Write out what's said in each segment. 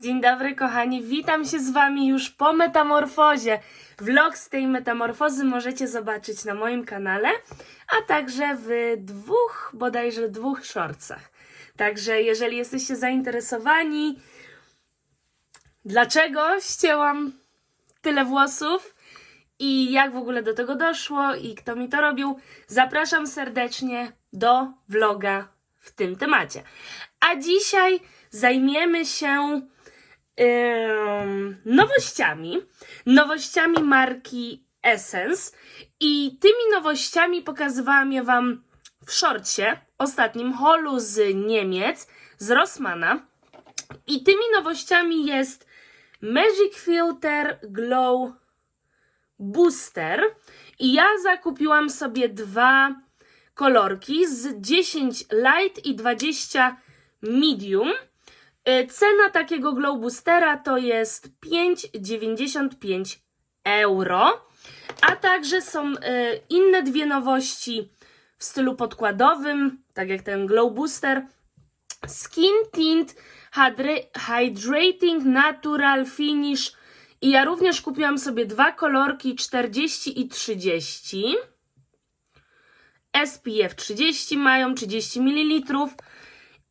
Dzień dobry, kochani. Witam się z Wami już po metamorfozie. Vlog z tej metamorfozy możecie zobaczyć na moim kanale, a także w dwóch, bodajże dwóch shortsach. Także jeżeli jesteście zainteresowani, dlaczego ścięłam tyle włosów i jak w ogóle do tego doszło i kto mi to robił, zapraszam serdecznie do vloga w tym temacie. A dzisiaj zajmiemy się nowościami, nowościami marki Essence. I tymi nowościami pokazywałam je Wam w szorcie, ostatnim holu z Niemiec, z Rossmana. I tymi nowościami jest Magic Filter Glow Booster. I ja zakupiłam sobie dwa kolorki z 10 light i 20 medium. Y, Cena takiego glow boostera to jest 5,95 euro. A także są y, inne dwie nowości w stylu podkładowym, tak jak ten glow booster. Skin Tint Hydra- Hydrating Natural Finish. I ja również kupiłam sobie dwa kolorki 40 i 30. SPF 30 mają 30 ml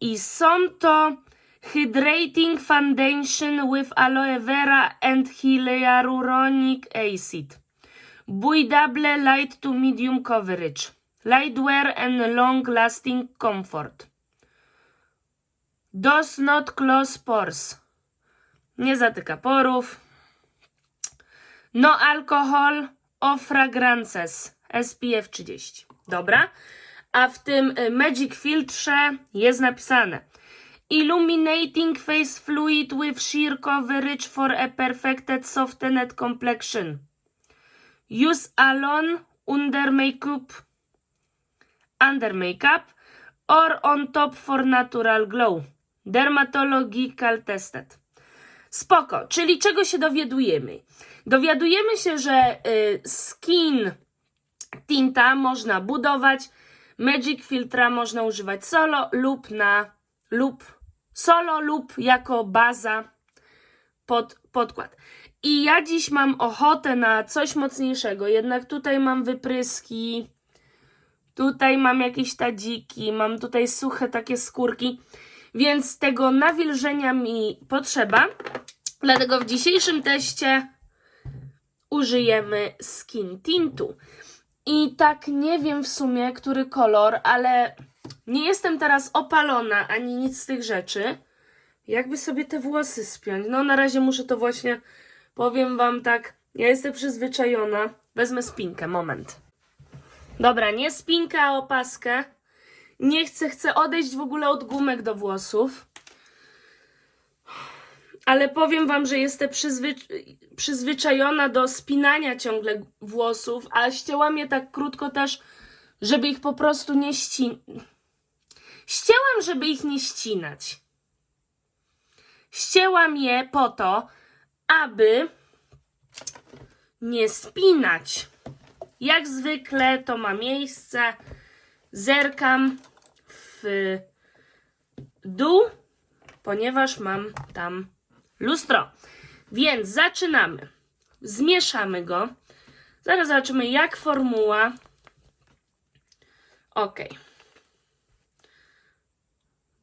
i są to Hydrating Foundation with Aloe Vera and Hyaluronic Acid. Buidable Light to Medium Coverage. Lightwear and Long Lasting Comfort. Does not close pores. Nie zatyka porów. No alcohol of fragrances. SPF 30. Dobra. A w tym y, Magic Filtrze jest napisane Illuminating face fluid with sheer coverage for a perfected softened complexion. Use alone under makeup, under makeup or on top for natural glow. Dermatological tested. Spoko, czyli czego się dowiadujemy? Dowiadujemy się, że y, skin tinta można budować, Magic Filtra można używać solo lub na lub solo lub jako baza pod podkład. I ja dziś mam ochotę na coś mocniejszego, jednak tutaj mam wypryski, tutaj mam jakieś tadziki, mam tutaj suche takie skórki, więc tego nawilżenia mi potrzeba. Dlatego w dzisiejszym teście użyjemy skin tintu. I tak nie wiem w sumie, który kolor, ale nie jestem teraz opalona ani nic z tych rzeczy. Jakby sobie te włosy spiąć? No na razie muszę to właśnie, powiem wam tak, ja jestem przyzwyczajona. Wezmę spinkę, moment. Dobra, nie spinkę, a opaskę. Nie chcę, chcę odejść w ogóle od gumek do włosów. Ale powiem wam, że jestem przyzwy- przyzwyczajona do spinania ciągle włosów, a ścięłam je tak krótko też, żeby ich po prostu nie ścinać. Ścięłam, żeby ich nie ścinać. Ścięłam je po to, aby nie spinać. Jak zwykle to ma miejsce. Zerkam w dół, ponieważ mam tam lustro. Więc zaczynamy. Zmieszamy go. Zaraz zobaczymy, jak formuła. Ok.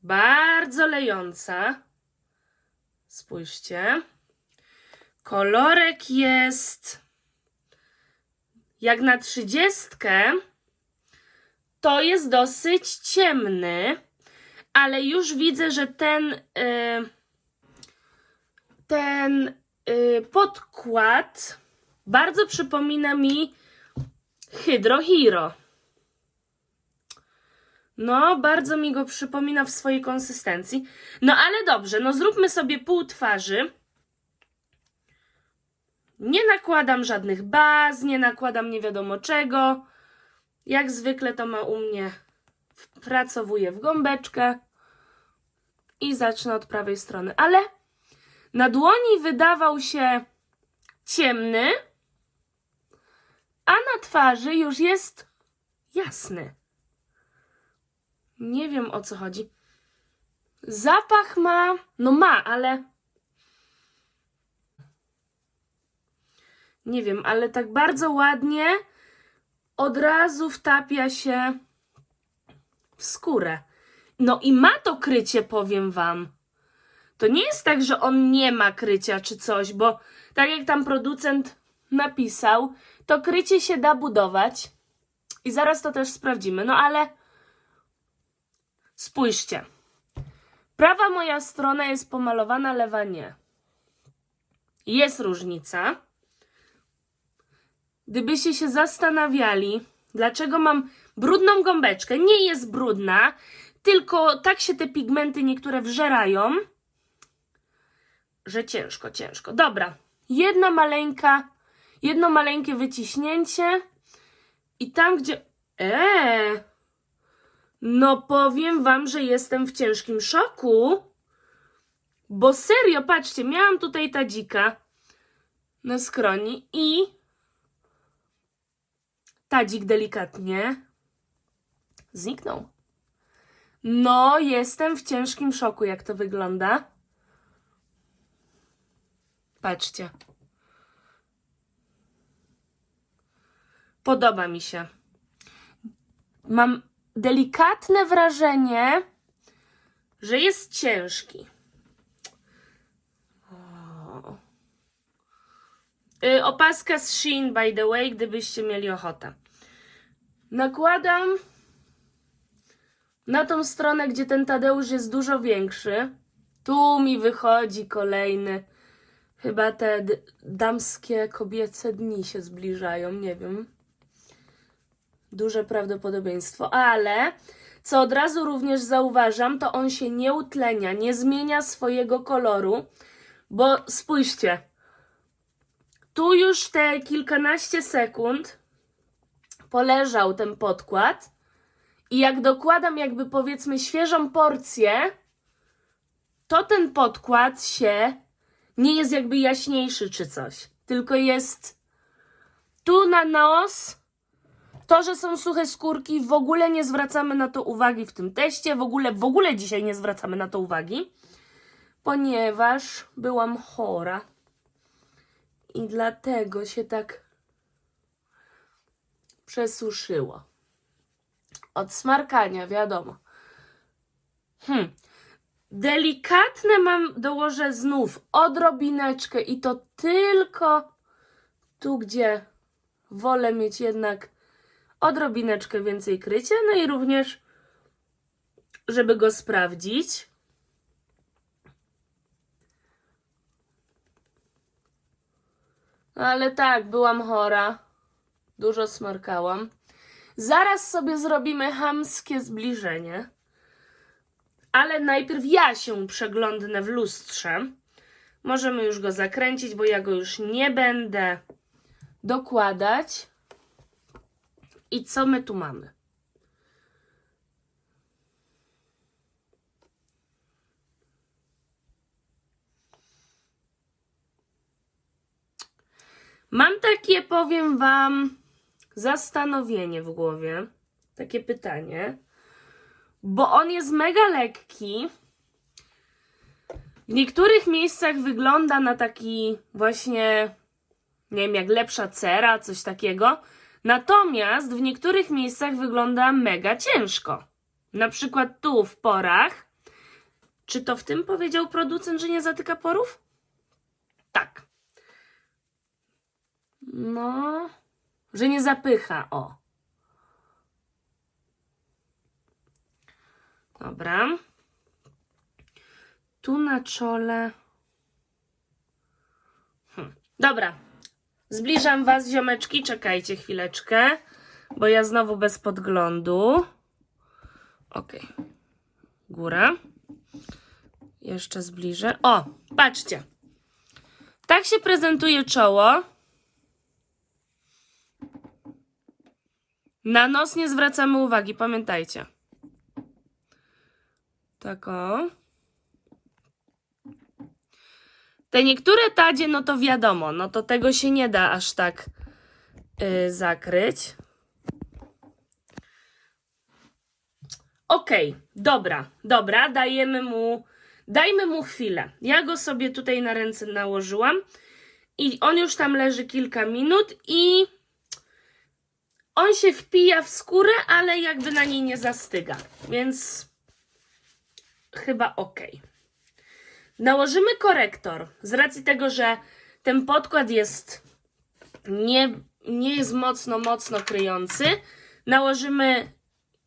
Bardzo lejąca. Spójrzcie. Kolorek jest jak na trzydziestkę. To jest dosyć ciemny, ale już widzę, że ten. Yy, ten y, podkład bardzo przypomina mi Hydro Hero. No, bardzo mi go przypomina w swojej konsystencji. No ale dobrze, no zróbmy sobie pół twarzy. Nie nakładam żadnych baz, nie nakładam nie wiadomo czego. Jak zwykle to ma u mnie. Wpracowuję w gąbeczkę i zacznę od prawej strony. Ale na dłoni wydawał się ciemny, a na twarzy już jest jasny. Nie wiem o co chodzi. Zapach ma. No ma, ale. Nie wiem, ale tak bardzo ładnie od razu wtapia się w skórę. No i ma to krycie, powiem wam. To nie jest tak, że on nie ma krycia czy coś, bo tak jak tam producent napisał, to krycie się da budować. I zaraz to też sprawdzimy. No ale spójrzcie. Prawa moja strona jest pomalowana, lewa nie. Jest różnica. Gdybyście się zastanawiali, dlaczego mam brudną gąbeczkę, nie jest brudna, tylko tak się te pigmenty niektóre wżerają, że ciężko, ciężko. Dobra, jedna maleńka, jedno maleńkie wyciśnięcie i tam, gdzie... Eee, no powiem wam, że jestem w ciężkim szoku, bo serio, patrzcie, miałam tutaj tadzika na skroni i tadzik delikatnie zniknął. No, jestem w ciężkim szoku, jak to wygląda. Patrzcie. Podoba mi się. Mam delikatne wrażenie, że jest ciężki. Y, Opaska z Shein, by the way, gdybyście mieli ochotę. Nakładam na tą stronę, gdzie ten Tadeusz jest dużo większy. Tu mi wychodzi kolejny. Chyba te damskie, kobiece dni się zbliżają, nie wiem. Duże prawdopodobieństwo, ale co od razu również zauważam, to on się nie utlenia, nie zmienia swojego koloru, bo spójrzcie, tu już te kilkanaście sekund poleżał ten podkład i jak dokładam jakby powiedzmy świeżą porcję, to ten podkład się nie jest jakby jaśniejszy czy coś, tylko jest tu na nos. To, że są suche skórki, w ogóle nie zwracamy na to uwagi w tym teście, w ogóle, w ogóle dzisiaj nie zwracamy na to uwagi, ponieważ byłam chora i dlatego się tak przesuszyło. Od smarkania, wiadomo. Hmm. Delikatne mam, dołożę znów odrobineczkę i to tylko tu, gdzie wolę mieć jednak odrobineczkę więcej krycia, no i również, żeby go sprawdzić. Ale tak, byłam chora. Dużo smarkałam. Zaraz sobie zrobimy hamskie zbliżenie. Ale najpierw ja się przeglądnę w lustrze. Możemy już go zakręcić, bo ja go już nie będę dokładać. I co my tu mamy? Mam takie, powiem Wam, zastanowienie w głowie. Takie pytanie. Bo on jest mega lekki. W niektórych miejscach wygląda na taki właśnie, nie wiem, jak lepsza cera, coś takiego. Natomiast w niektórych miejscach wygląda mega ciężko. Na przykład tu w porach. Czy to w tym powiedział producent, że nie zatyka porów? Tak. No, że nie zapycha, o. Dobra. Tu na czole. Hm. Dobra. Zbliżam was, ziomeczki. Czekajcie chwileczkę, bo ja znowu bez podglądu. Ok. Góra. Jeszcze zbliżę. O, patrzcie. Tak się prezentuje czoło. Na nos nie zwracamy uwagi, pamiętajcie. Tak o. Te niektóre tadzie, no to wiadomo, no to tego się nie da aż tak yy, zakryć. Okej, dobra, dobra, dajemy mu, dajmy mu chwilę. Ja go sobie tutaj na ręce nałożyłam I on już tam leży kilka minut i on się wpija w skórę, ale jakby na niej nie zastyga. Więc chyba ok. Nałożymy korektor. Z racji tego, że ten podkład jest nie, nie jest mocno, mocno kryjący, nałożymy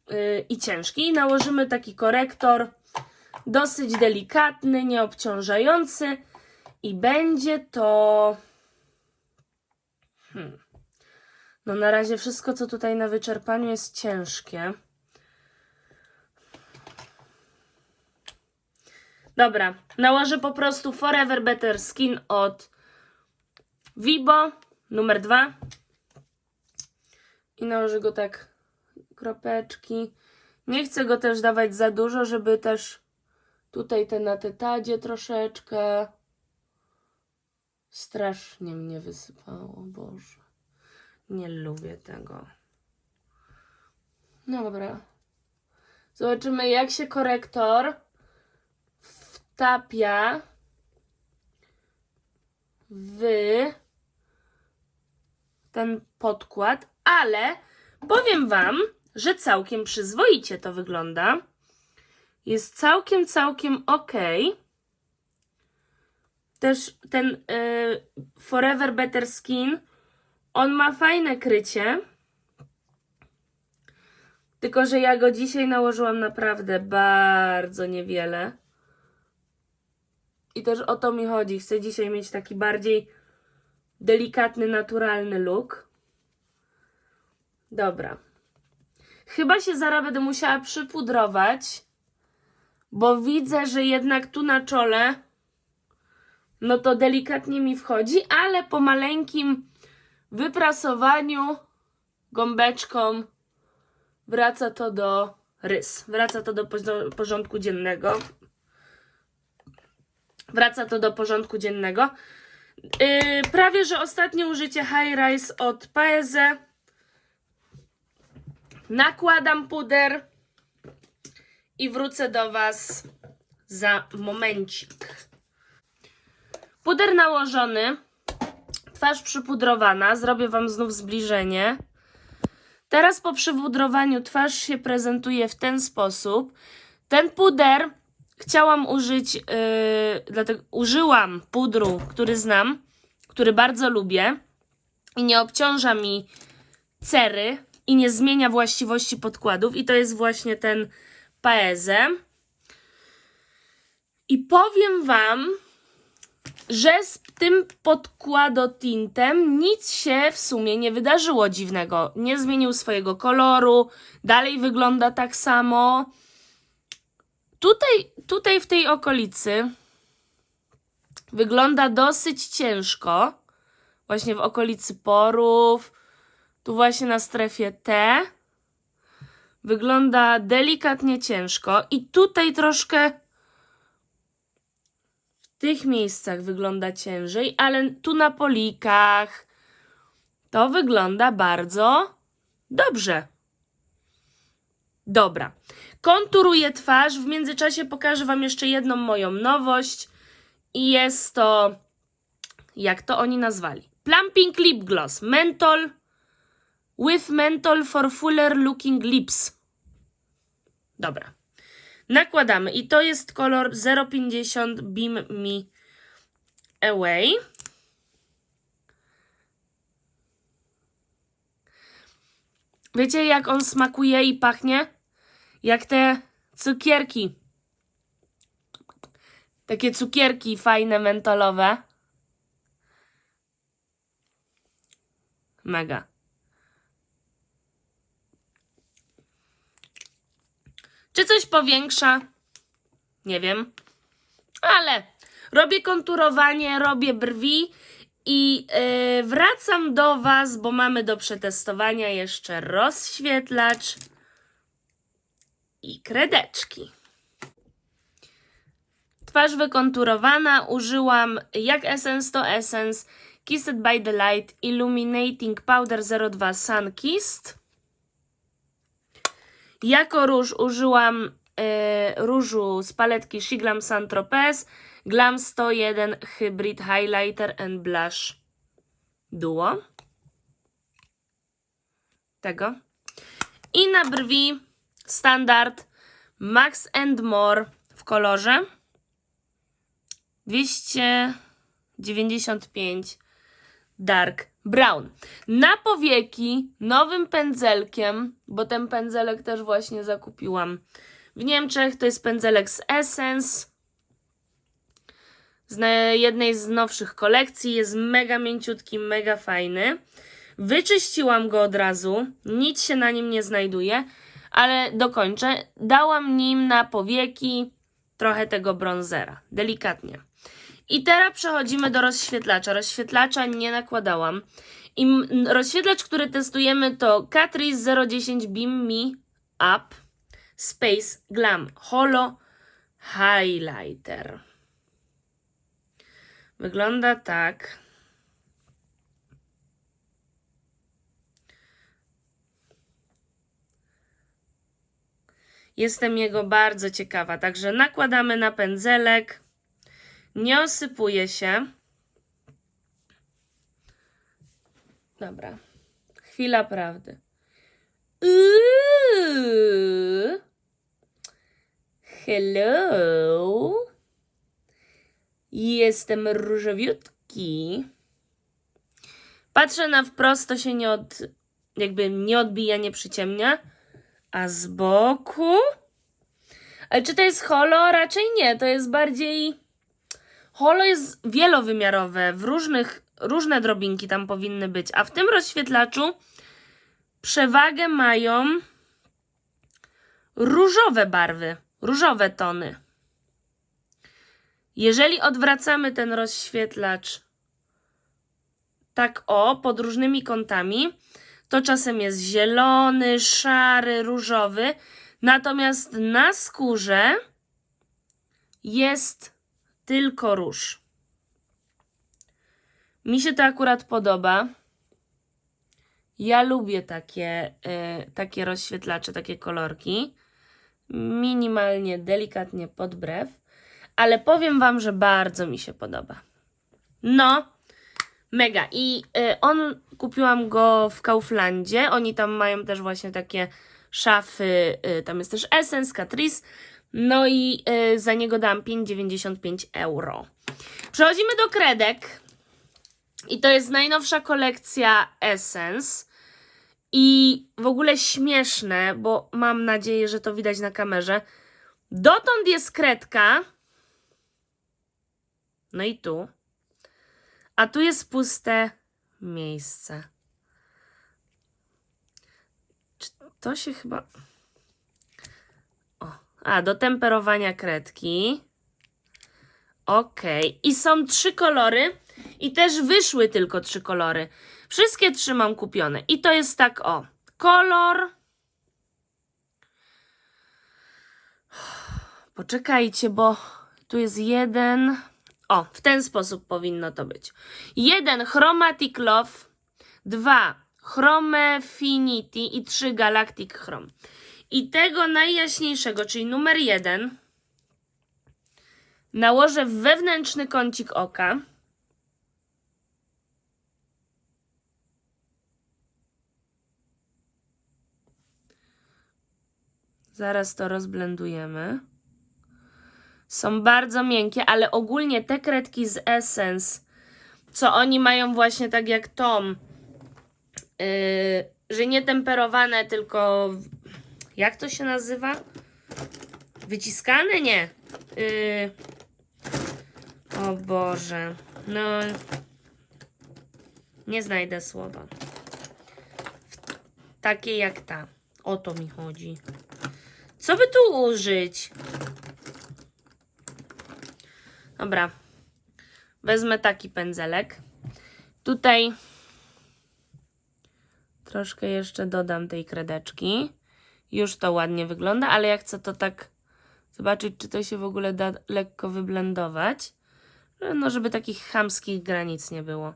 yy, i ciężki. Nałożymy taki korektor dosyć delikatny, nieobciążający i będzie to. Hmm. No na razie wszystko, co tutaj na wyczerpaniu jest ciężkie. Dobra, nałożę po prostu Forever Better Skin od Vibo numer dwa I nałożę go tak kropeczki. Nie chcę go też dawać za dużo, żeby też tutaj te na tetadzie troszeczkę. Strasznie mnie wysypało, Boże. Nie lubię tego. No dobra. Zobaczymy, jak się korektor wtapia w ten podkład, ale powiem Wam, że całkiem przyzwoicie to wygląda. Jest całkiem, całkiem ok. Też ten y, Forever Better Skin, on ma fajne krycie. Tylko, że ja go dzisiaj nałożyłam naprawdę bardzo niewiele. I też o to mi chodzi. Chcę dzisiaj mieć taki bardziej delikatny, naturalny look. Dobra. Chyba się zaraz będę musiała przypudrować, bo widzę, że jednak tu na czole no to delikatnie mi wchodzi, ale po maleńkim wyprasowaniu gąbeczką wraca to do rys. Wraca to do porządku dziennego. Wraca to do porządku dziennego. Yy, prawie, że ostatnie użycie High Rise od Paese. Nakładam puder i wrócę do Was za momencik. Puder nałożony, twarz przypudrowana. Zrobię Wam znów zbliżenie. Teraz po przypudrowaniu twarz się prezentuje w ten sposób. Ten puder chciałam użyć, yy, dlatego użyłam pudru, który znam, który bardzo lubię i nie obciąża mi cery i nie zmienia właściwości podkładów i to jest właśnie ten Paese. I powiem Wam, że z tym podkładotintem nic się w sumie nie wydarzyło dziwnego. Nie zmienił swojego koloru, dalej wygląda tak samo. Tutaj, tutaj w tej okolicy wygląda dosyć ciężko. Właśnie w okolicy porów, tu właśnie na strefie T. Wygląda delikatnie ciężko i tutaj troszkę w tych miejscach wygląda ciężej, ale tu na polikach to wygląda bardzo dobrze. Dobra. Konturuję twarz. W międzyczasie pokażę Wam jeszcze jedną moją nowość. I jest to, jak to oni nazwali? Plumping Lip Gloss. Menthol with menthol for fuller looking lips. Dobra. Nakładamy. I to jest kolor 050 Beam Me Away. Wiecie, jak on smakuje i pachnie? Jak te cukierki. Takie cukierki fajne, mentolowe. Mega. Czy coś powiększa? Nie wiem. Ale robię konturowanie, robię brwi i yy, wracam do Was, bo mamy do przetestowania jeszcze rozświetlacz i kredeczki. Twarz wykonturowana. Użyłam jak Essence to Essence Kissed by the Light Illuminating Powder 02 Sun Kissed. Jako róż użyłam e, różu z paletki Shiglam Saint Tropez Glam 101 Hybrid Highlighter and Blush Duo. Tego. I na brwi standard Max and More w kolorze 295 Dark Brown. Na powieki nowym pędzelkiem, bo ten pędzelek też właśnie zakupiłam w Niemczech. To jest pędzelek z Essence. Z jednej z nowszych kolekcji. Jest mega mięciutki, mega fajny. Wyczyściłam go od razu. Nic się na nim nie znajduje, ale dokończę. Dałam nim na powieki trochę tego bronzera. Delikatnie. I teraz przechodzimy do rozświetlacza. Rozświetlacza nie nakładałam. I rozświetlacz, który testujemy to Catrice 010 Beam Me Up Space Glam Holo Highlighter. Wygląda tak. Jestem jego bardzo ciekawa. Także nakładamy na pędzelek. Nie osypuje się. Dobra. Chwila prawdy. Uuu. Hello. Jestem różowiutki. Patrzę na wprost, to się nie od, jakby nie odbija, nie przyciemnia. A z boku? Ale czy to jest holo? Raczej nie. To jest bardziej. Holo jest wielowymiarowe. W różnych, różne drobinki tam powinny być. A w tym rozświetlaczu przewagę mają różowe barwy, różowe tony. Jeżeli odwracamy ten rozświetlacz tak o, pod różnymi kątami, to czasem jest zielony, szary, różowy, natomiast na skórze jest tylko róż. Mi się to akurat podoba. Ja lubię takie, y, takie rozświetlacze, takie kolorki. Minimalnie, delikatnie pod brew, ale powiem Wam, że bardzo mi się podoba. No, mega. I y, on, kupiłam go w Kauflandzie. Oni tam mają też właśnie takie szafy. Y, tam jest też Essence, Catrice. No i y, za niego dałam 5,95 euro. Przechodzimy do kredek. I to jest najnowsza kolekcja Essence. I w ogóle śmieszne, bo mam nadzieję, że to widać na kamerze. Dotąd jest kredka. No i tu. A tu jest puste miejsce. Czy to się chyba. O, a do temperowania kredki. Ok. I są trzy kolory. I też wyszły tylko trzy kolory. Wszystkie trzy mam kupione. I to jest tak o. Kolor. Poczekajcie, bo tu jest jeden. O, w ten sposób powinno to być. Jeden Chromatic Love, dwa Chromefinity i trzy Galactic Chrome. I tego najjaśniejszego, czyli numer jeden, nałożę w wewnętrzny kącik oka. Zaraz to rozblendujemy. Są bardzo miękkie, ale ogólnie te kredki z Essence, co oni mają właśnie tak jak Tom, yy, że nie temperowane, tylko jak to się nazywa? Wyciskane? Nie. Yy, o Boże. No. Nie znajdę słowa. Takie jak ta. O to mi chodzi. Co by tu użyć? Dobra. Wezmę taki pędzelek. Tutaj troszkę jeszcze dodam tej kredeczki. Już to ładnie wygląda, ale ja chcę to tak zobaczyć, czy to się w ogóle da lekko wyblendować. No, żeby takich chamskich granic nie było.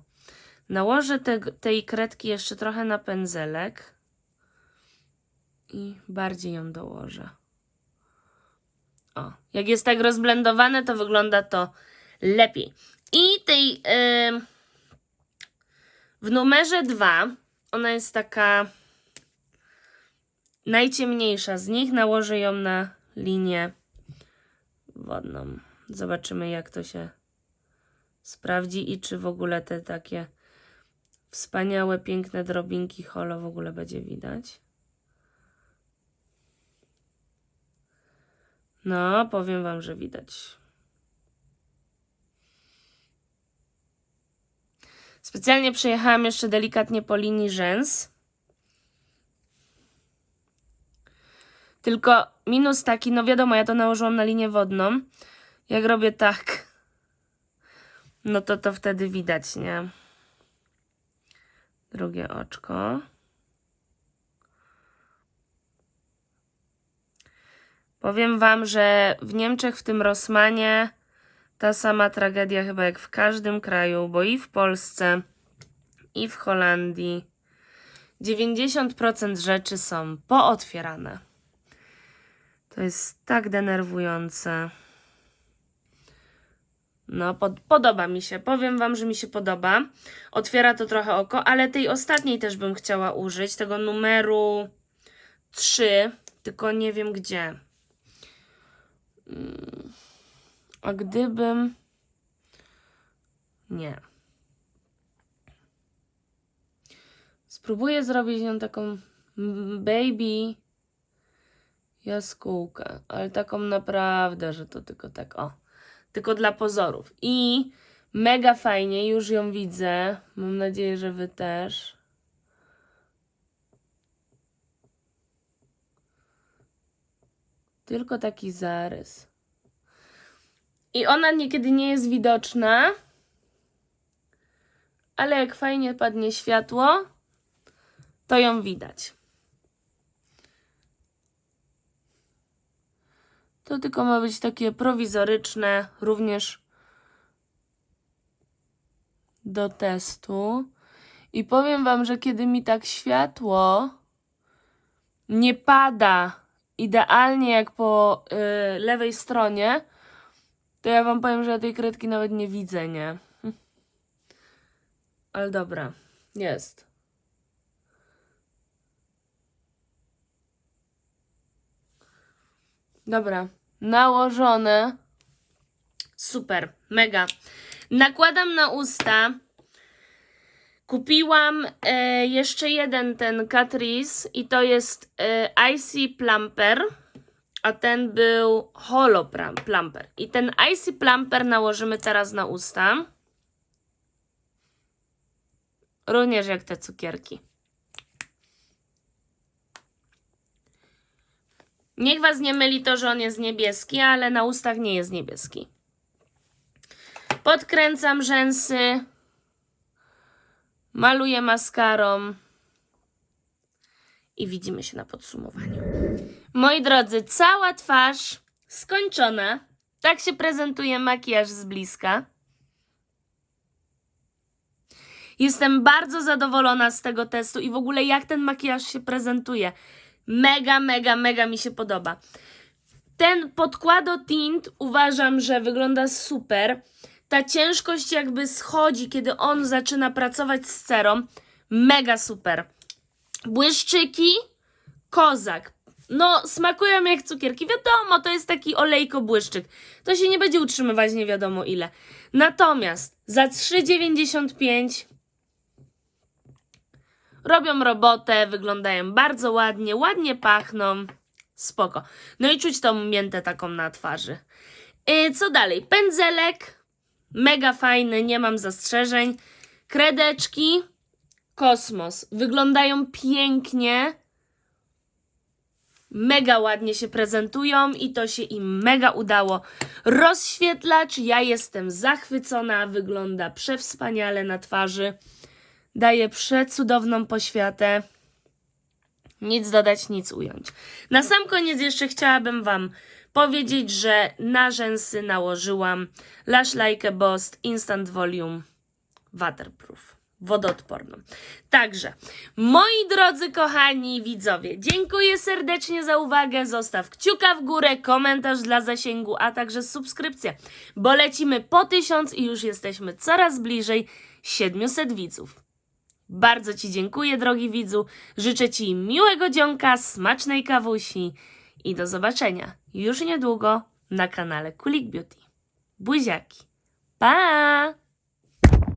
Nałożę te, tej kredki jeszcze trochę na pędzelek i bardziej ją dołożę. O, jak jest tak rozblendowane, to wygląda to lepiej. I tej em, w numerze 2 ona jest taka najciemniejsza z nich. Nałożę ją na linię wodną. Zobaczymy, jak to się sprawdzi i czy w ogóle te takie wspaniałe, piękne drobinki holo w ogóle będzie widać. No, powiem Wam, że widać. Specjalnie przejechałam jeszcze delikatnie po linii rzęs. Tylko minus taki, no wiadomo, ja to nałożyłam na linię wodną. Jak robię tak, no to to wtedy widać, nie? Drugie oczko. Powiem Wam, że w Niemczech w tym Rosmanie ta sama tragedia chyba jak w każdym kraju, bo i w Polsce, i w Holandii 90% rzeczy są pootwierane. To jest tak denerwujące. No, pod, podoba mi się. Powiem Wam, że mi się podoba. Otwiera to trochę oko, ale tej ostatniej też bym chciała użyć, tego numeru 3, tylko nie wiem gdzie. A gdybym. Nie. Spróbuję zrobić nią taką baby jaskółkę, ale taką naprawdę, że to tylko tak o. Tylko dla pozorów. I mega fajnie, już ją widzę. Mam nadzieję, że wy też. Tylko taki zarys. I ona niekiedy nie jest widoczna, ale jak fajnie padnie światło, to ją widać. To tylko ma być takie prowizoryczne, również do testu. I powiem Wam, że kiedy mi tak światło nie pada idealnie jak po y, lewej stronie, to ja Wam powiem, że ja tej kredki nawet nie widzę, nie? Hm. Ale dobra, jest. Dobra, nałożone. Super, mega. Nakładam na usta. Kupiłam e, jeszcze jeden ten Catrice i to jest e, Icy Plumper, a ten był Holo Plumper. I ten Icy Plumper nałożymy teraz na usta. Również jak te cukierki. Niech Was nie myli to, że on jest niebieski, ale na ustach nie jest niebieski. Podkręcam rzęsy. Maluję maskarą. I widzimy się na podsumowaniu. Moi drodzy, cała twarz skończona. Tak się prezentuje makijaż z bliska. Jestem bardzo zadowolona z tego testu i w ogóle jak ten makijaż się prezentuje. Mega, mega, mega mi się podoba. Ten podkłado tint uważam, że wygląda super. Ta ciężkość jakby schodzi, kiedy on zaczyna pracować z cerą. Mega super. Błyszczyki, kozak. No, smakują jak cukierki. Wiadomo, to jest taki olejko błyszczyk. To się nie będzie utrzymywać nie wiadomo ile. Natomiast za 3,95 robią robotę, wyglądają bardzo ładnie, ładnie pachną. Spoko. No i czuć tą miętę taką na twarzy. Yy, co dalej? Pędzelek. Mega fajny, nie mam zastrzeżeń. Kredeczki. Kosmos. Wyglądają pięknie. Mega ładnie się prezentują i to się im mega udało. Rozświetlacz, ja jestem zachwycona, wygląda przewspaniale na twarzy. Daje przecudowną poświatę. Nic dodać, nic ująć. Na sam koniec jeszcze chciałabym Wam powiedzieć, że na rzęsy nałożyłam Lash Like a Boss Instant Volume Waterproof. wodoodporną. Także, moi drodzy kochani widzowie, dziękuję serdecznie za uwagę. Zostaw kciuka w górę, komentarz dla zasięgu, a także subskrypcję, bo lecimy po tysiąc i już jesteśmy coraz bliżej 700 widzów. Bardzo Ci dziękuję, drogi widzu. Życzę Ci miłego dzionka, smacznej kawusi i do zobaczenia już niedługo na kanale Kulik Beauty. Buziaki. Pa!